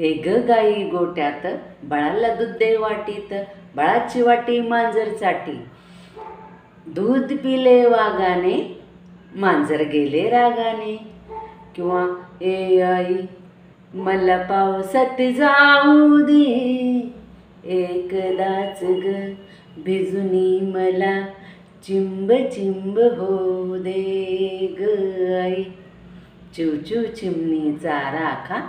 हे ग गाई गोट्यात बाळाला दूध दे वाटीत बाळाची वाटी मांजर चाटी. दूध पिले वागाने मांजर गेले रागाने. किंवा ए आई मला पावसात जाऊ दे. एकदाच ग भिजुनी मला चिंब चिंब हो दे ग आई. चिवचिव चिमणीचा राखा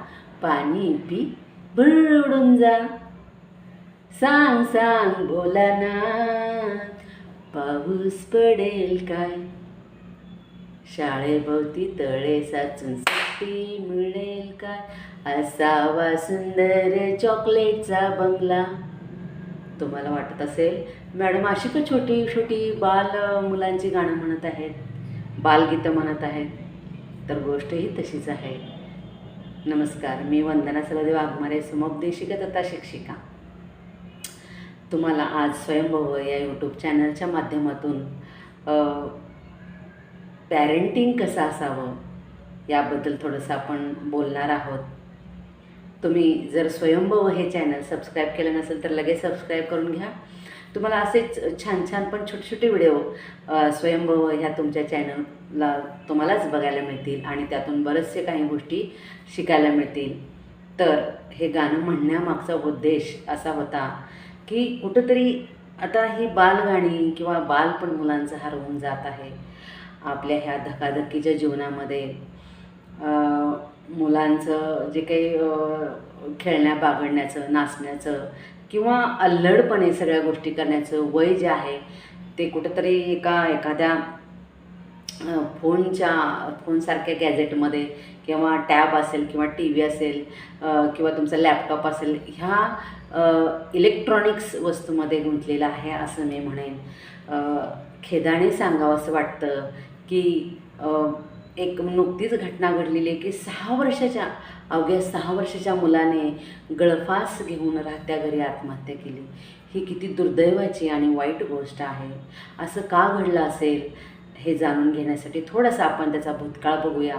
पाणी पी बुडून जा. सांग सांग बोला ना पाऊस पडेल काय? शाळेभोवती तळे साचून सुट्टी मिळेल काय? असावा सुंदर चॉकलेटचा बंगला. तुम्हाला वाटत असेल मॅडम अशी का छोटी छोटी बाल मुलांची गाणं म्हणत आहेत? बालगीतं म्हणत आहेत? तर गोष्ट ही तशीच आहे. नमस्कार मी वंदना सर्वदेव वाघमारे समुपदेशिका तथा शिक्षिका. तुम्हाला आज स्वयंभव या यूट्यूब चॅनलच्या माध्यमातून पॅरेंटिंग कसं असावं याबद्दल थोडंसं आपण बोलणार आहोत. तुम्ही जर स्वयंभव हे चॅनल सबस्क्राईब केलं नसेल तर लगेच सबस्क्राईब करून घ्या. तुम्हाला असेच छान छान पण छोटे छोटे व्हिडिओ स्वयंभव ह्या तुमच्या चॅनलला तुम्हालाच बघायला मिळतील आणि त्यातून बरेचसे काही गोष्टी शिकायला मिळतील. तर हे गाणं म्हणण्यामागचा उद्देश असा होता की कुठंतरी आता ही बालगाणी किंवा बालपण मुलांचं हरवून जात आहे. आपल्या ह्या धकाधकीच्या जीवनामध्ये मुलांचं जे काही खेळण्या बागडण्याचं नाचण्याचं किंवा अल्लडपणे सगळ्या गोष्टी करण्याचं वय जे आहे ते कुठंतरी एका एखाद्या फोनच्या फोनसारख्या गॅजेटमध्ये किंवा टॅब असेल किंवा टी व्ही असेल किंवा तुमचा लॅपटॉप असेल ह्या इलेक्ट्रॉनिक्स वस्तूमध्ये गुंतलेला आहे असं मी म्हणेन. खेदाने सांगावं असं वाटतं की एक नुकतीच घटना घडलेली आहे की सहा वर्षाच्या अवघ्या सहा वर्षाच्या मुलाने गळफास घेऊन राहत्या घरी आत्महत्या केली. ही किती दुर्दैवाची आणि वाईट गोष्ट आहे. असं का घडलं असेल हे जाणून घेण्यासाठी थोडासा आपण त्याचा भूतकाळ बघूया.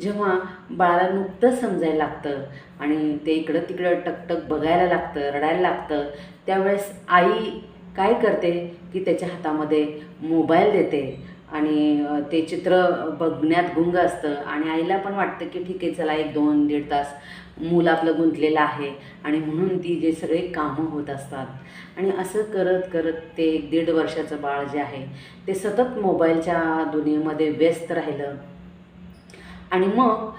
जेव्हा बाळाला नुकतंच समजायला लागतं आणि ते इकडं तिकडं टकटक बघायला लागतं रडायला लागतं त्यावेळेस आई काय करते? की त्याच्या हातामध्ये मोबाईल देते आणि ते चित्र बघण्यात गुंग असतं. आणि आईला पण वाटतं की ठीक आहे चला एक दोन दीड तास मूल आपलं गुंतलेलं आहे. आणि म्हणून ती जे सगळे कामं होत असतात. आणि असं करत करत ते एक दीड वर्षाचं बाळ जे आहे ते सतत मोबाईलच्या दुनियेमध्ये व्यस्त राहिलं. आणि मग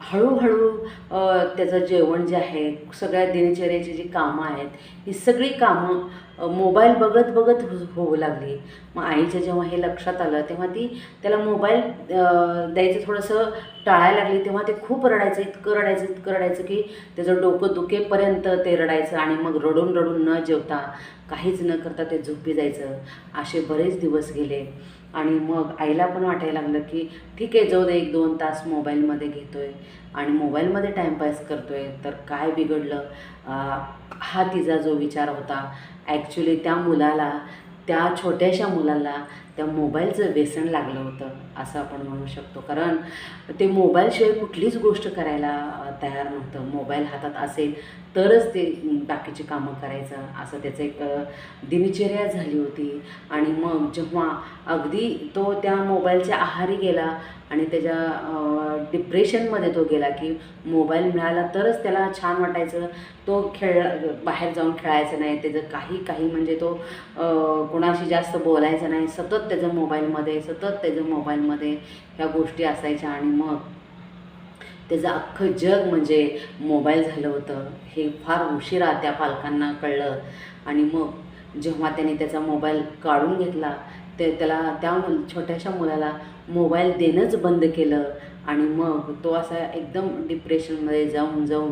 हळूहळू त्याचं जेवण जे आहे सगळ्या दिनचर्याची जी कामं आहेत ही सगळी कामं मोबाईल बघत बघत हो, होऊ लागली. मग आईच्या जेव्हा हे लक्षात आलं तेव्हा ती त्याला मोबाईल द्यायचं थोडंसं टाळायला लागली. तेव्हा ते खूप रडायचं इतकं रडायचं इतकं रडायचं की त्याचं डोकं दुखेपर्यंत ते रडायचं आणि मग रडून रडून न जेवता काहीच न करता ते झोपी जायचं. असे बरेच दिवस गेले. आणि मग आईला पण वाटायला लागलं की ठीक आहे जाऊ दे एक दोन तास मोबाईलमध्ये घेतो आहे आणि मोबाईलमध्ये टाईमपास करतो आहे तर काय बिघडलं? हा तिचा जो विचार होता ॲक्च्युली त्या मुलाला त्या छोट्याशा मुलाला त्या मोबाईलचं व्यसन लागलं होतं असं आपण म्हणू शकतो. कारण ते मोबाईलशिवाय कुठलीच गोष्ट करायला तयार नव्हतं. मोबाईल हातात असेल तरच ते बाकीची कामं करायचं असं त्याचं एक दिनचर्या झाली होती. आणि मग जेव्हा अगदी तो त्या मोबाईलच्या आहारी गेला आणि त्याच्या डिप्रेशनमध्ये तो गेला की मोबाईल मिळाला तरच त्याला छान वाटायचं. तो खेळ बाहेर जाऊन खेळायचं नाही. त्याचं काही काही म्हणजे तो कोणाशी जास्त बोलायचं नाही. सतत त्याच्या मोबाईलमध्ये सतत त्याचं मोबाईलमध्ये ह्या गोष्टी असायच्या आणि मग त्याचं अख्खं जग म्हणजे मोबाईल झालं होतं. हे फार उशिरा त्या पालकांना कळलं. आणि मग जेव्हा त्याने त्याचा मोबाईल काढून घेतला ते त्याला त्या मुल छोट्याशा मुलाला मोबाईल देणंच बंद केलं. आणि मग तो असा एकदम डिप्रेशनमध्ये जाऊन जाऊन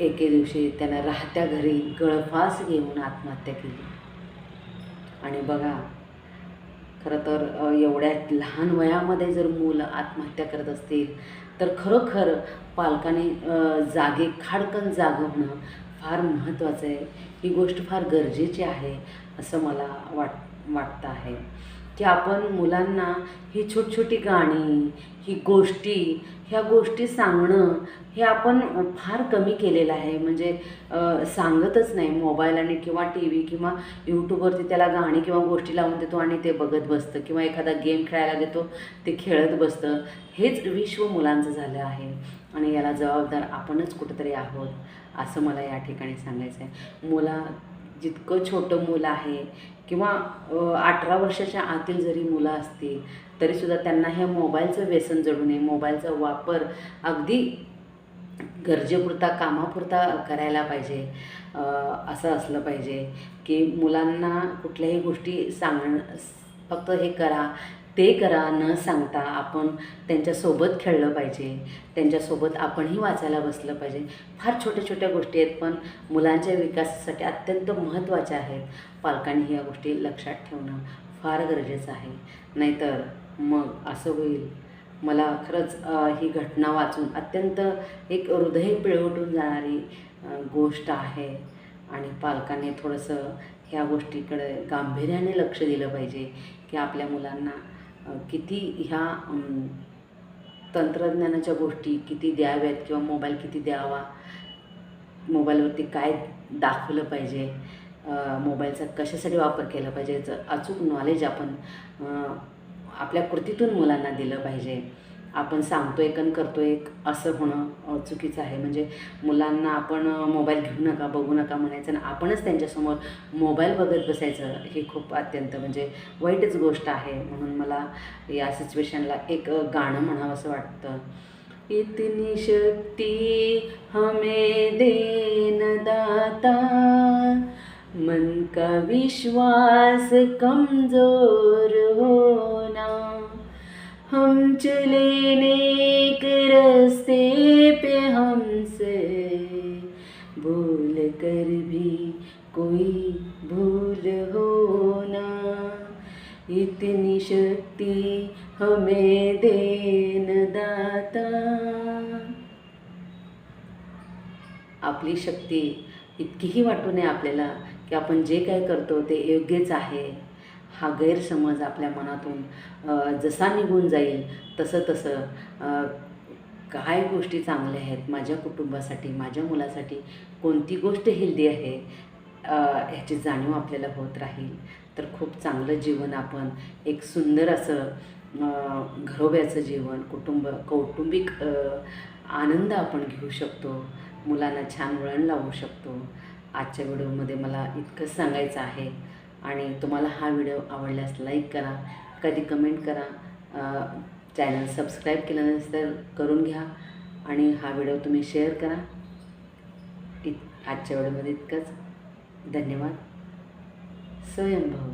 एके दिवशी त्यानं राहत्या घरी गळफास घेऊन आत्महत्या केली. आणि बघा खरं तर एवढ्या लहान वयामध्ये जर मुलं आत्महत्या करत असतील तर खरोखर पालकाने जागे खाडकन जागवणं फार महत्त्वाचं आहे. ही गोष्ट फार गरजेची आहे असं मला वाट वाटतं आहे. की आपण मुलांना ही छोटछोटी छोटी गाणी ही गोष्टी ह्या गोष्टी सांगणं हे आपण फार कमी केलेलं आहे. म्हणजे सांगतच नाही मोबाईल आणि किंवा टी व्ही किंवा यूट्यूबवरती त्याला गाणी किंवा गोष्टी लावून देतो आणि ते बघत बसतं किंवा एखादा गेम खेळायला देतो ते खेळत बसतं. हेच विश्व मुलांचं झालं आहे. आणि याला जबाबदार आपणच कुठंतरी आहोत असं मला या ठिकाणी सांगायचं आहे मुला जितकं छोटं मुलं आहे किंवा अठरा वर्षाच्या आतील जरी मुलं असतील तरीसुद्धा त्यांना ह्या मोबाईलचं व्यसन जडू नये. मोबाईलचा वापर अगदी गरजेपुरता कामापुरता करायला पाहिजे. असं असलं पाहिजे की मुलांना कुठल्याही गोष्टी सांगणं फक्त हे करा ते करा न सांगता आपण त्यांच्यासोबत खेळलं पाहिजे. त्यांच्यासोबत आपणही वाचायला बसलं पाहिजे. फार छोट्या छोट्या गोष्टी आहेत पण मुलांच्या विकासासाठी अत्यंत महत्त्वाच्या आहेत. पालकांनी ह्या गोष्टी लक्षात ठेवणं फार गरजेचं आहे. नाहीतर मग असं होईल. मला खरंच ही घटना वाचून अत्यंत एक हृदय पिळवटून जाणारी गोष्ट आहे. आणि पालकांनी थोडंसं ह्या गोष्टीकडे गांभीर्याने लक्ष दिलं पाहिजे की आपल्या मुलांना किती ह्या तंत्रज्ञानाच्या गोष्टी किती द्याव्यात किंवा मोबाईल किती द्यावा? मोबाईलवरती काय दाखवलं पाहिजे? मोबाईलचा कशासाठी वापर केला पाहिजे? अचूक नॉलेज आपण आपल्या कृतीतून मुलांना दिलं पाहिजे. आपण सांगतो एक आणि करतो एक असं होणं चुकीचं आहे. म्हणजे मुलांना आपण मोबाईल घेऊ नका बघू नका म्हणायचं आणि आपणच त्यांच्यासमोर मोबाईल बघत बसायचं हे खूप अत्यंत म्हणजे वाईटच गोष्ट आहे. म्हणून मला या सिच्युएशनला एक गाणं म्हणावं असं वाटतं. इतनी शक्ती हमें देन दाता मन का विश्वास कमजोर हो हम चले नेक रस्ते पे हमसे। भूल कर भी कोई भूल हो ना। इतनी शक्ति हमें देन दाता। आपली शक्ती इतकीही वाटू नये आपल्याला की आपण जे काय करतो ते योग्यच आहे. हा गैरसमज आपल्या मनातून जसा निघून जाईल तसं तसं काय गोष्टी चांगल्या आहेत माझ्या कुटुंबासाठी माझ्या मुलासाठी. कोणती गोष्ट हेल्दी आहे ह्याची जाणीव आपल्याला होत राहील. तर खूप चांगलं जीवन आपण एक सुंदर असं घरोब्याचं जीवन कुटुंब कौटुंबिक आनंद आपण घेऊ शकतो. मुलांना छान वळण लावू शकतो. आजच्या व्हिडिओमध्ये मला इतकंच सांगायचं आहे. आणि तुम्हाला हा व्हिडिओ आवडल्यास लाईक करा कधी कमेंट करा चॅनल सबस्क्राईब केलं नसेल तर करून घ्या आणि हा व्हिडिओ तुम्ही शेअर करा. इत आजच्या व्हिडिओमध्ये इतकंच. धन्यवाद. स्वयंभव.